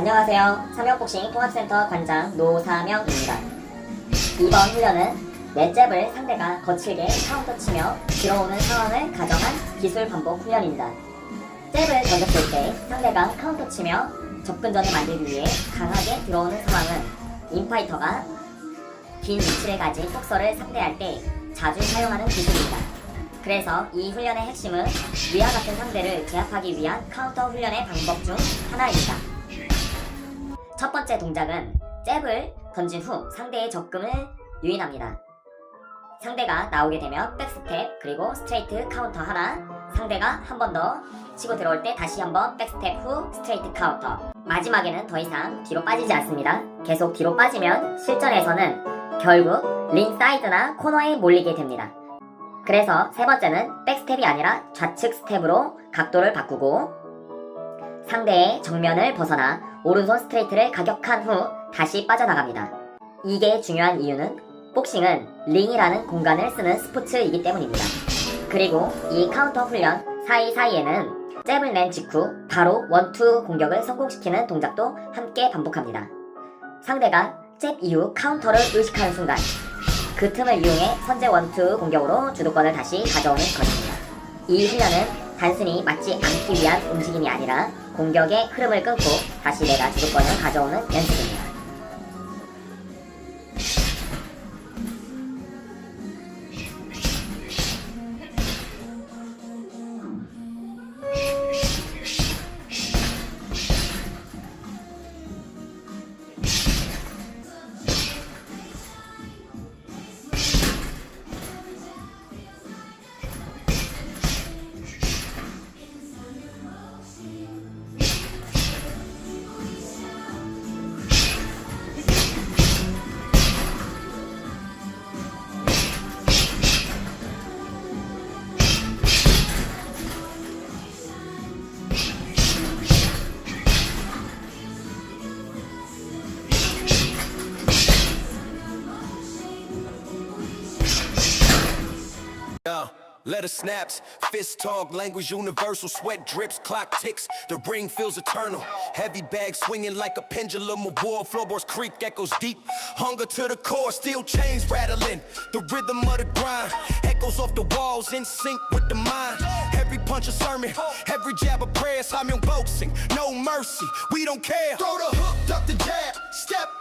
안녕하세요. 삼형복싱 통합센터 관장 노사명입니다. 이번 훈련은 넷잽을 상대가 거칠게 카운터 치며 들어오는 상황을 가정한 기술 반복 훈련입니다. 잽을 던졌을 때 상대가 카운터 치며 접근전을 만들기 위해 강하게 들어오는 상황은 인파이터가 긴 위치를 가진 폭서를 상대할 때 자주 사용하는 기술입니다. 그래서 이 훈련의 핵심은 위와 같은 상대를 제압하기 위한 카운터 훈련의 방법 중 하나입니다. 첫 번째 동작은 잽을 던진 후 상대의 접근을 유인합니다. 상대가 나오게 되면 백스텝 그리고 스트레이트 카운터 하나 상대가 한 번 더 치고 들어올 때 다시 한번 백스텝 후 스트레이트 카운터 마지막에는 더 이상 뒤로 빠지지 않습니다. 계속 뒤로 빠지면 실전에서는 결국 링 사이드나 코너에 몰리게 됩니다. 그래서 세 번째는 백스텝이 아니라 좌측 스텝으로 각도를 바꾸고 상대의 정면을 벗어나 오른손 스트레이트를 가격한 후 다시 빠져나갑니다. 이게 중요한 이유는 복싱은 링이라는 공간을 쓰는 스포츠이기 때문입니다. 그리고 이 카운터 훈련 사이사이에는 잽을 낸 직후 바로 원투 공격을 성공시키는 동작도 함께 반복합니다. 상대가 잽 이후 카운터를 의식하는 순간 그 틈을 이용해 선제 원투 공격으로 주도권을 다시 가져오는 것입니다. 이 훈련은 단순히 맞지 않기 위한 움직임이 아니라 공격의 흐름을 끊고 다시 내가 주도권을 가져오는 연습입니다. Letter snaps, fist talk, language universal, sweat drips, clock ticks, the ring feels eternal. Heavy bag swinging like a pendulum, a wall, floorboards creak, echoes deep. Hunger to the core, steel chains rattling. The rhythm of the grind echoes off the walls, in sync with the mind. Every punch a sermon, every jab a prayer. Simon boxing, no mercy, we don't care. Throw the hook, duck the jab, step